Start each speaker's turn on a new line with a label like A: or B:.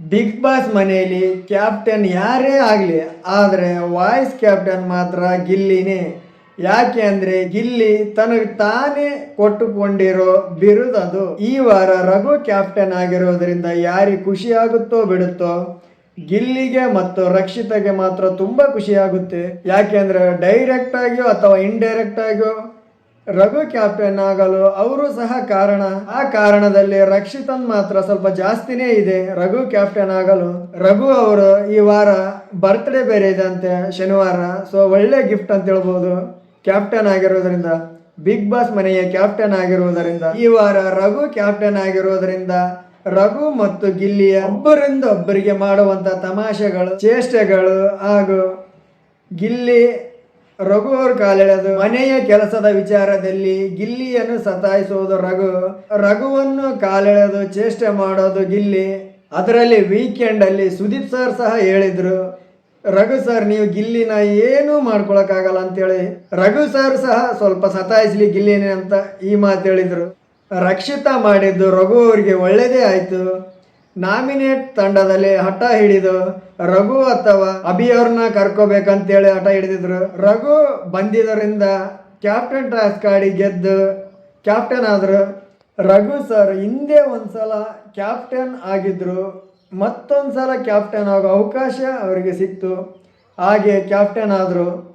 A: Big boss ಮನೆಯಲ್ಲಿ captain ಯಾರೇ ಆಗಲಿ, ಆದರೆ ವಾಯ್ಸ್ ಕ್ಯಾಪ್ಟನ್ ಮಾತ್ರ ಗಿಲ್ಲಿನೇ. ಯಾಕೆ ಅಂದರೆ ಗಿಲ್ಲಿ ತನಗೆ ತಾನೇ ಕೊಟ್ಟುಕೊಂಡಿರೋ ಬಿರುದದು ಈ ವಾರ ರಘು ಕ್ಯಾಪ್ಟನ್ ಆಗಿರೋದರಿಂದ ಯಾರಿಗೆ ಖುಷಿಯಾಗುತ್ತೋ ಬಿಡುತ್ತೋ, ಗಿಲ್ಲಿಗೆ ಮತ್ತು ರಕ್ಷಿತಗೆ ಮಾತ್ರ ತುಂಬ ಖುಷಿಯಾಗುತ್ತೆ ಯಾಕೆಂದರೆ ಯಾಕೆಂದ್ರೆ ಡೈರೆಕ್ಟ್ ಆಗಿಯೋ ಅಥವಾ ಇಂಡೈರೆಕ್ಟ್ ಆಗಿಯೋ ರಘು ಕ್ಯಾಪ್ಟನ್ ಆಗಲು ಅವರು ಸಹ ಕಾರಣ. ಆ ಕಾರಣದಲ್ಲಿ ರಕ್ಷಿತನ್ ಮಾತ್ರ ಸ್ವಲ್ಪ ಜಾಸ್ತಿನೇ ಇದೆ. ರಘು ಕ್ಯಾಪ್ಟನ್ ಆಗಲು ರಘು ಅವರು ಈ ವಾರ ಬರ್ತ್ಡೇ ಬೇರೆ ಇದೆ ಅಂತೆ ಶನಿವಾರ. ಸೊ ಒಳ್ಳೆ ಗಿಫ್ಟ್ ಅಂತ ಹೇಳ್ಬೋದು. ಕ್ಯಾಪ್ಟನ್ ಆಗಿರೋದ್ರಿಂದ ಬಿಗ್ ಬಾಸ್ ಮನೆಯ ಕ್ಯಾಪ್ಟನ್ ಆಗಿರುವುದರಿಂದ ಈ ವಾರ ರಘು ಕ್ಯಾಪ್ಟನ್ ಆಗಿರುವುದರಿಂದ ರಘು ಮತ್ತು ಗಿಲ್ಲಿಯ ಒಬ್ಬರಿಂದ ಒಬ್ಬರಿಗೆ ಮಾಡುವಂತ ತಮಾಷೆಗಳು, ಚೇಷ್ಟೆಗಳು ಹಾಗೂ ಗಿಲ್ಲಿ ರಘು ಅವ್ರ ಕಾಲೆಳೆದು ಮನೆಯ ಕೆಲಸದ ವಿಚಾರದಲ್ಲಿ ಗಿಲ್ಲಿಯನ್ನು ಸತಾಯಿಸುವುದು ರಘು. ರಘುವನ್ನು ಕಾಲೆಳೆದು ಚೇಷ್ಟೆ ಮಾಡೋದು ಗಿಲ್ಲಿ. ಅದರಲ್ಲಿ ವೀಕೆಂಡ್ ಅಲ್ಲಿ ಸುದೀಪ್ ಸರ್ ಸಹ ಹೇಳಿದ್ರು, ರಘು ಸರ್ ನೀವು ಗಿಲ್ಲಿನ ಏನೂ ಮಾಡ್ಕೊಳಕ್ಕಾಗಲ್ಲ ಅಂತೇಳಿ. ರಘು ಸರ್ ಸಹ ಸ್ವಲ್ಪ ಸತಾಯಿಸ್ಲಿ ಗಿಲ್ಲಿನೇ ಅಂತ ಈ ಮಾತು ಹೇಳಿದ್ರು. ರಕ್ಷಿತಾ ಮಾಡಿದ್ದು ರಘು ಅವರಿಗೆ ಒಳ್ಳೇದೇ ಆಯ್ತು. ನಾಮಿನೇಟ್ ತಂಡದಲ್ಲಿ ಹಠ ಹಿಡಿದು ರಘು ಅಥವಾ ಅಭಿಯವ್ರನ್ನ ಕರ್ಕೋಬೇಕಂತೇಳಿ ಹಠ ಹಿಡಿದಿದ್ರು. ರಘು ಬಂದಿದ್ದರಿಂದ ಕ್ಯಾಪ್ಟನ್ ಟಾಸ್ಕ್ ಆಡಿ ಗೆದ್ದು ಕ್ಯಾಪ್ಟನ್ ಆದರು. ರಘು ಸರ್, ಹಿಂದೆ ಒಂದ್ಸಲ ಕ್ಯಾಪ್ಟನ್ ಆಗಿದ್ರು. ಮತ್ತೊಂದ್ಸಲ ಕ್ಯಾಪ್ಟನ್ ಆಗೋ ಅವಕಾಶ ಅವರಿಗೆ ಸಿಕ್ತು. ಹಾಗೆ ಕ್ಯಾಪ್ಟನ್ ಆದರು.